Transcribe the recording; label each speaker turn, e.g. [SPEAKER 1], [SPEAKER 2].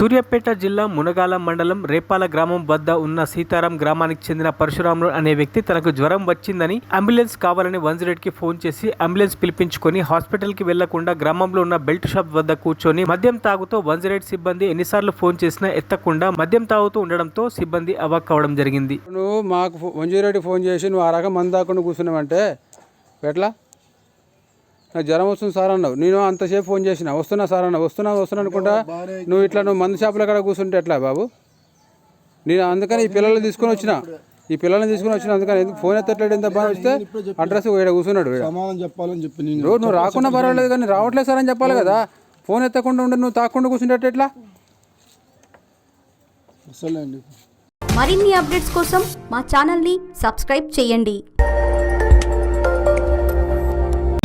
[SPEAKER 1] సూర్యాపేట జిల్లా మునగాల మండలం రేపాల గ్రామం వద్ద ఉన్న సీతారాం గ్రామానికి చెందిన పరశురాములు అనే వ్యక్తి తనకు జ్వరం వచ్చిందని అంబులెన్స్ కావాలని వన్కి ఫోన్ చేసి అంబులెన్స్ పిలిపించుకొని హాస్పిటల్కి వెళ్ళకుండా గ్రామంలో ఉన్న బెల్ట్ షాప్ వద్ద కూర్చొని మద్యం తాగుతూ వన్ సిబ్బంది ఎన్నిసార్లు ఫోన్ చేసినా ఎత్తకుండా మద్యం తాగుతూ ఉండడంతో సిబ్బంది అవాక్ కావడం జరిగింది.
[SPEAKER 2] నువ్వు మాకు వన్ మంజురెడ్డి ఫోన్ చేసి నువ్వు ఆ రకం మంది కూర్చున్నావంటే ఎట్లా? నాకు జ్వరం వస్తుంది సార్ అన్నావు. నేను అంతసేపు ఫోన్ చేసిన. వస్తున్నా సార్ అన్న వస్తున్నా వస్తున్నా అనుకుంటా నువ్వు ఇట్లా నువ్వు మందు షాపుల కాడ కూర్చుంటే ఎట్లా బాబు? నేను అందుకని ఈ పిల్లల్ని తీసుకొని వచ్చిన. ఈ పిల్లల్ని తీసుకొని వచ్చిన అందుకని ఎందుకు ఫోన్ ఎత్తట్లేడు ఎంత బాగా వస్తే? అడ్రస్ ఇక్కడ కూర్చున్నాడు.
[SPEAKER 3] సమాధానం చెప్పాలని చెప్పి
[SPEAKER 2] నువ్వు రాకుండా పర్వాలేదు కానీ రావట్లేదు సార్ అని చెప్పాలి కదా. ఫోన్ ఎత్తకుండా ఉండి నువ్వు తాకుండా కూర్చుంటే ఎట్లా?
[SPEAKER 4] మరిన్ని అప్డేట్స్ కోసం మా ఛానల్ని సబ్స్క్రైబ్ చేయండి.